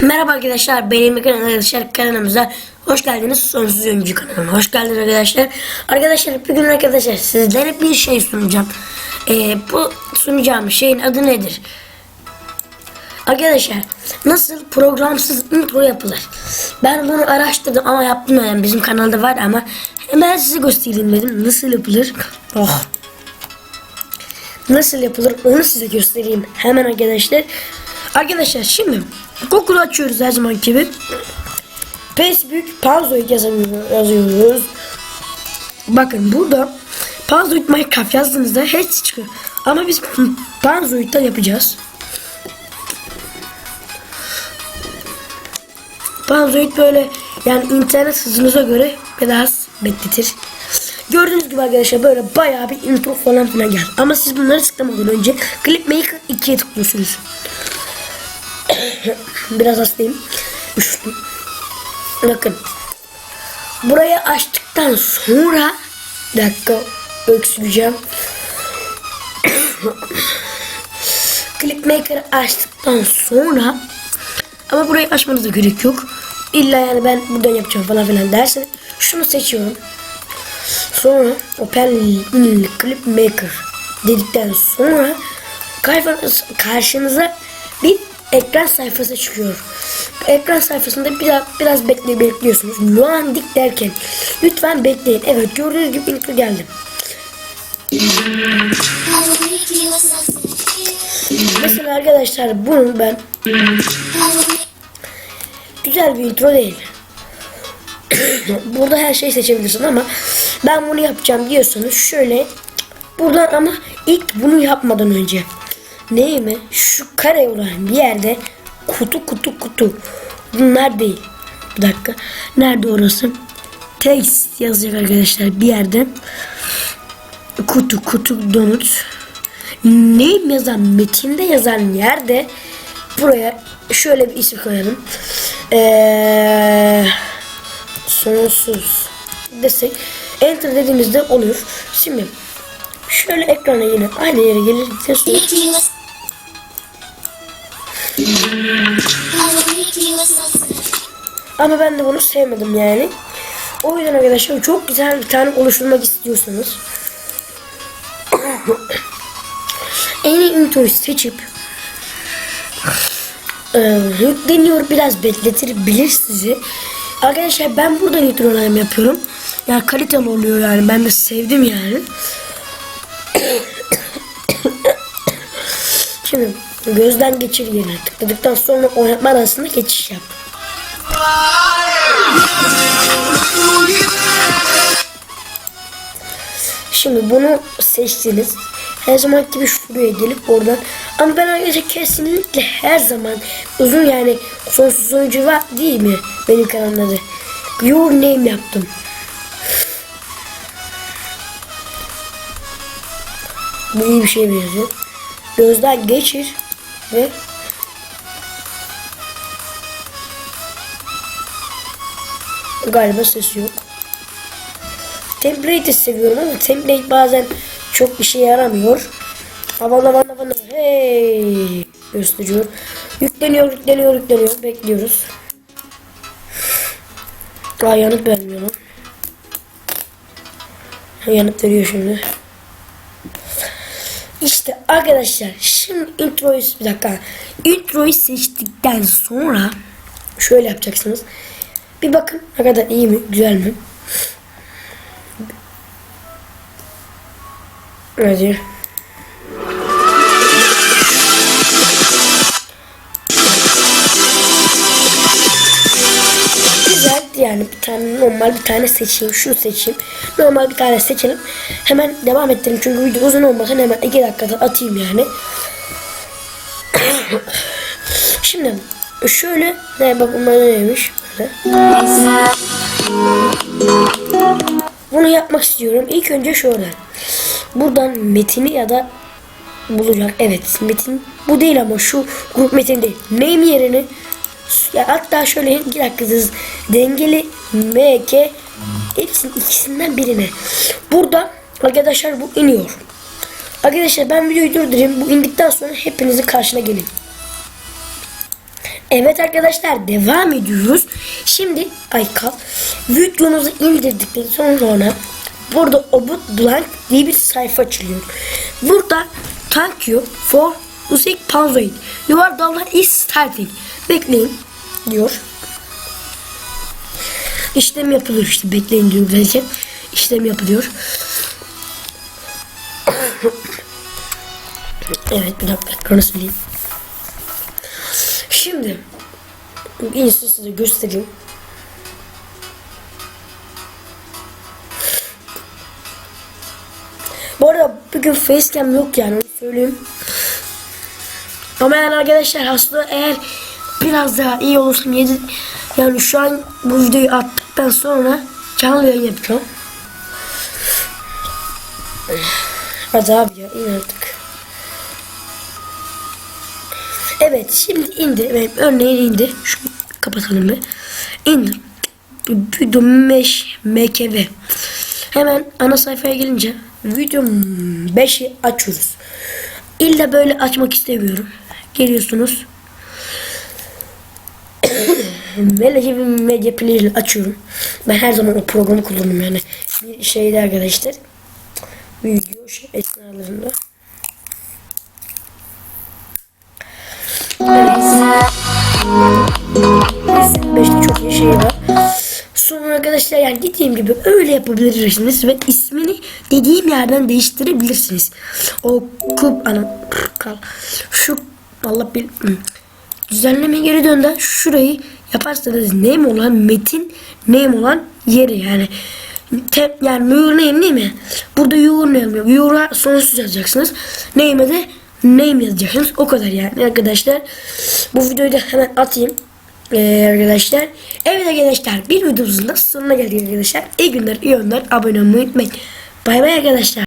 Merhaba arkadaşlar, benim ekran arkadaşlar kanalımıza hoş geldiniz. Sonsuz Oyuncu kanalına hoş geldiniz arkadaşlar. Arkadaşlar bugün arkadaşlar sizlere bir şey sunacağım. Ee, bu sunacağım şeyin adı nedir? Arkadaşlar nasıl programsız intro yapılır? Ben bunu araştırdım ama yaptım yani bizim kanalda var ama hemen size göstereyim dedim. Nasıl yapılır? Oh. Nasıl yapılır onu size göstereyim hemen arkadaşlar. Arkadaşlar şimdi Google açıyoruz her zaman gibi. Facebook Panzoid yazıyoruz. Bakın burada Panzoid Minecraft yazdığınızda hepsi çıkıyor. Ama biz Panzoid'den yapacağız. Panzoid böyle yani internet hızınıza göre biraz bekletir. Gördüğünüz gibi arkadaşlar böyle bayağı bir intro falan filan geldi. Ama siz bunları tıklamadan önce Clipmaker 2'ye tıklıyorsunuz. Biraz hastayım. Üşüdüm. Bakın. Burayı açtıktan sonra dakika öksüreceğim. Clipmaker'ı açtıktan sonra ama burayı açmanıza gerek yok. İlla yani ben buradan yapacağım falan filan derseniz şunu seçiyorum. Sonra Open Clip Maker dedikten sonra karşınıza, karşınıza bir ekran sayfası çıkıyor. Ekran sayfasında biraz biraz bekle bekliyorsunuz. Luandik derken lütfen bekleyin. Evet gördüğünüz gibi intro geldi. Mesela arkadaşlar bunu ben güzel bir intro değil. Burada her şeyi seçebilirsin ama ben bunu yapacağım diyorsanız şöyle buradan ama ilk bunu yapmadan önce neyi mi? Şu kare olan bir yerde kutu kutu kutu. Bunlar değil. Bir dakika. Nerede orası? Text yazacak arkadaşlar bir yerde. Kutu kutu donut. Name yazan metinde yazan yerde buraya şöyle bir isim koyalım. Eee sonsuz desek enter dediğimizde oluyor. Şimdi şöyle ekrana yine aynı yere sonra ama ben de bunu sevmedim yani. O yüzden arkadaşlar çok güzel bir tane oluşturmak istiyorsanız en iyi introyu seçip e, yükleniyor biraz bekletir bilir sizi. Arkadaşlar ben burada introlarımı yapıyorum. Yani kaliteli oluyor yani ben de sevdim yani. Şimdi gözden geçir yerine tıkladıktan sonra oynatma arasında geçiş yap. Şimdi bunu seçtiniz. Her zaman gibi şuraya gelip oradan ama ben arkadaşlar kesinlikle her zaman uzun yani sonsuz oyuncu var değil mi benim kanalımda Your name yaptım. Bu iyi bir şey benziyor. Gözden geçir ve galiba ses yok. Template'i seviyorum ama template bazen çok işe yaramıyor. Aman aman aman. Hey gösteriyor. Yükleniyor yükleniyor yükleniyor. Bekliyoruz. Daha yanıt vermiyor lan. Yanıt veriyor şimdi. İşte arkadaşlar şimdi introyu bir dakika. Introyu seçtikten sonra şöyle yapacaksınız. Bir bakın ne kadar iyi mi güzel mi? Hadi. Güzel yani bir tane normal bir tane seçeyim. Şunu seçeyim. Normal bir tane seçelim. Hemen devam ettirelim. Çünkü video uzun olmasın hemen 2 dakikada atayım yani. Şimdi şöyle ne bak bunlar neymiş? Böyle. Bunu yapmak istiyorum. İlk önce şöyle. Buradan metini ya da bulacak. Evet metin bu değil ama şu grup metin değil. Name yerini ya hatta şöyle iki dakika hız dengeli MK hepsinin ikisinden birine. Burada arkadaşlar bu iniyor. Arkadaşlar ben videoyu durdurayım. Bu indikten sonra hepinizin karşına gelin. Evet arkadaşlar devam ediyoruz. Şimdi Aykal videomuzu indirdikten sonra burada Obut Blank diye bir sayfa açılıyor. Burada thank you for using panzoid. Your dollar is starting. Bekleyin diyor. İşlem yapılıyor işte bekleyin diyor derken işlem yapılıyor. evet bir dakika ekranı sileyim. Şimdi bir size göstereyim. Bu arada bugün facecam yok yani onu söyleyeyim. Ama yani arkadaşlar aslında eğer biraz daha iyi olursun yedi yani şu an bu videoyu attıktan sonra canlı yayın yapacağım. Hadi abi ya in artık. Evet şimdi indi. Benim örneğin indi. Şunu kapatalım bir. İndir. Video meş MKV. Hemen ana sayfaya gelince video 5'i açıyoruz. İlla böyle açmak istemiyorum. Geliyorsunuz. Melody ve Media Player açıyorum. Ben her zaman o programı kullanıyorum yani. Bir şeyde arkadaşlar. Video şey esnalarında. Beşte çok iyi şey var. Sonra arkadaşlar yani dediğim gibi öyle yapabilirsiniz ve ismini dediğim yerden değiştirebilirsiniz. O kub ana kal. Şu Allah bil düzenleme geri dönden şurayı yaparsanız name olan metin name olan yeri yani te, yani your name değil mi? Burada your name yok. Your'a sonsuz yazacaksınız. Name'e de name yazacaksınız. O kadar yani arkadaşlar. Bu videoyu da hemen atayım. Ee, arkadaşlar. Evet arkadaşlar bir videomuzun da sonuna geldik arkadaşlar. İyi günler, iyi günler. Abone olmayı unutmayın. Bay bay arkadaşlar.